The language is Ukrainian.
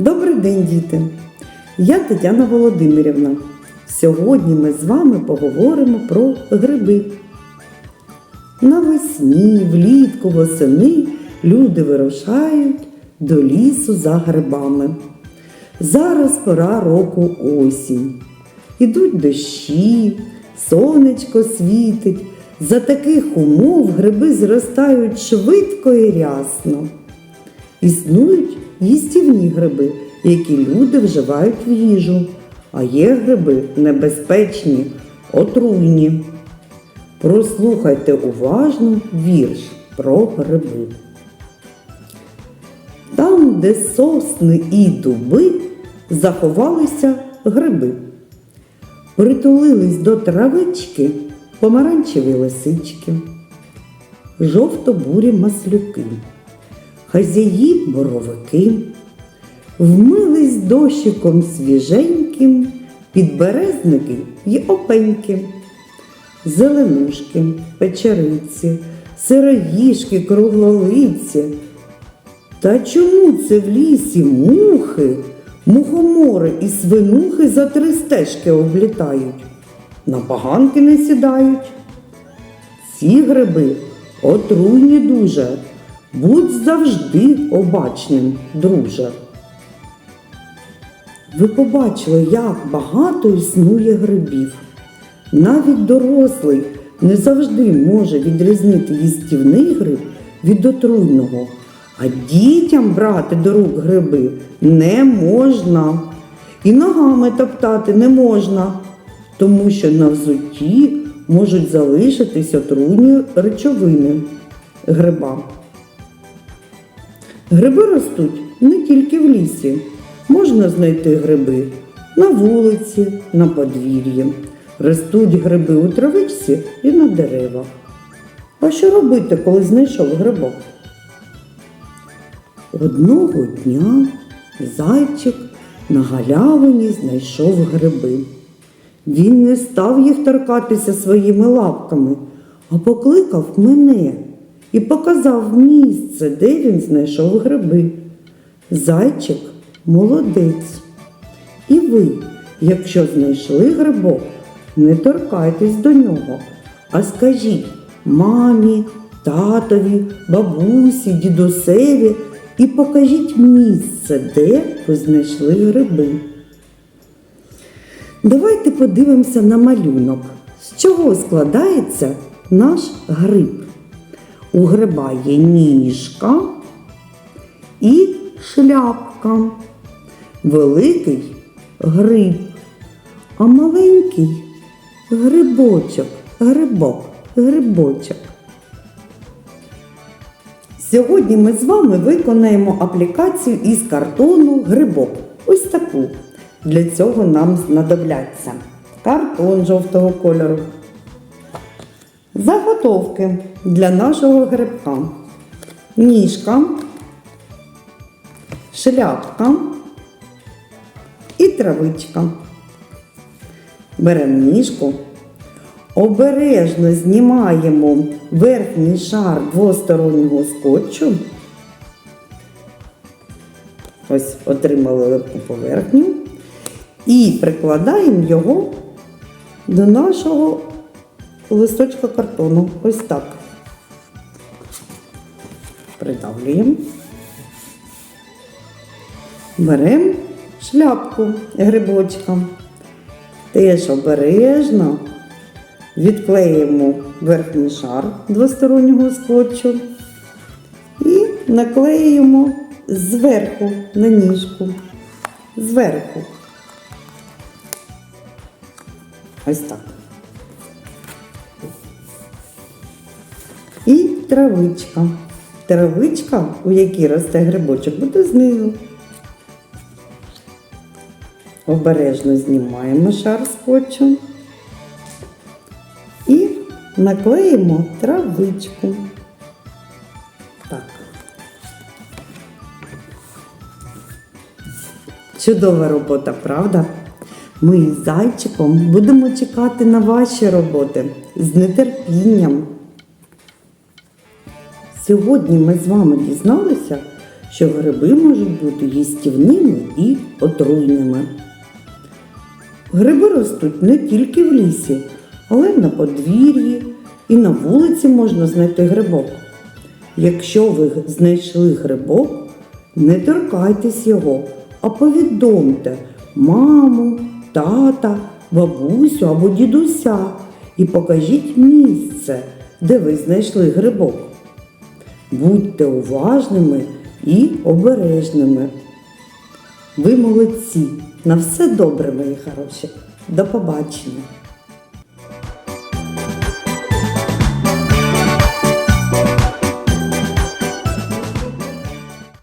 Добрий день, діти! Я Тетяна Володимирівна. Сьогодні ми з вами поговоримо про гриби. Навесні, влітку, восени люди вирушають до лісу за грибами. Зараз пора року осінь. Ідуть дощі, сонечко світить. За таких умов гриби зростають швидко і рясно. Існують їстівні гриби, які люди вживають в їжу, а є гриби небезпечні, отруйні. Прослухайте уважно вірш про гриби. Там, де сосни і дуби, заховалися гриби. Притулились до травички помаранчеві лисички, жовто-бурі маслюки хазяї боровики, вмились дощиком свіженьким, підберезники й опеньки, зеленушки, печериці, сироїшки, круглолиці. Та чому це в лісі мухи, мухомори і свинухи за три стежки облітають? На поганки не сідають. Ці гриби отруйні дуже. Будь завжди обачним, друже. Ви побачили, як багато існує грибів. Навіть дорослий не завжди може відрізнити їстівний гриб від отруйного, а дітям брати до рук гриби не можна. І ногами топтати не можна, тому що на взутті можуть залишитись отруйні речовини гриба. Гриби ростуть не тільки в лісі. Можна знайти гриби на вулиці, на подвір'ї. Ростуть гриби у травичці і на деревах. А що робити, коли знайшов грибок? Одного дня зайчик на галявині знайшов гриби. Він не став їх торкатися своїми лапками, а покликав мене і показав місце, де він знайшов гриби. Зайчик молодець. І ви, якщо знайшли грибок, не торкайтесь до нього, а скажіть мамі, татові, бабусі, дідусеві і покажіть місце, де ви знайшли гриби. Давайте подивимося на малюнок, з чого складається наш гриб. У гриба є ніжка і шляпка. Великий гриб, а маленький грибочок, грибок, грибочок. Сьогодні ми з вами виконаємо аплікацію із картону грибок. Ось таку. Для цього нам знадобляться картон жовтого кольору. Заготовки для нашого грибка. Ніжка, шляпка і травичка. Беремо ніжку, обережно знімаємо верхній шар двостороннього скотчу. Ось отримали липку поверхню. І прикладаємо його до нашого листочка картону. Ось так. Придавлюємо. Беремо шляпку грибочка. Теж обережно відклеїмо верхній шар двостороннього скотчу і наклеїмо зверху на ніжку. Зверху. Ось так. І травичка. Травичка, у якій росте грибочок, буде знизу. Обережно знімаємо шар скотчу і наклеїмо травичку. Так. Чудова робота, правда? Ми із зайчиком будемо чекати на ваші роботи з нетерпінням. Сьогодні ми з вами дізналися, що гриби можуть бути їстівними і отруйними. Гриби ростуть не тільки в лісі, але й на подвір'ї і на вулиці можна знайти грибок. Якщо ви знайшли грибок, не торкайтесь його, а повідомте маму, тата, бабусю або дідуся і покажіть місце, де ви знайшли грибок. Будьте уважними і обережними. Ви молодці. На все добре, мої хороші. До побачення.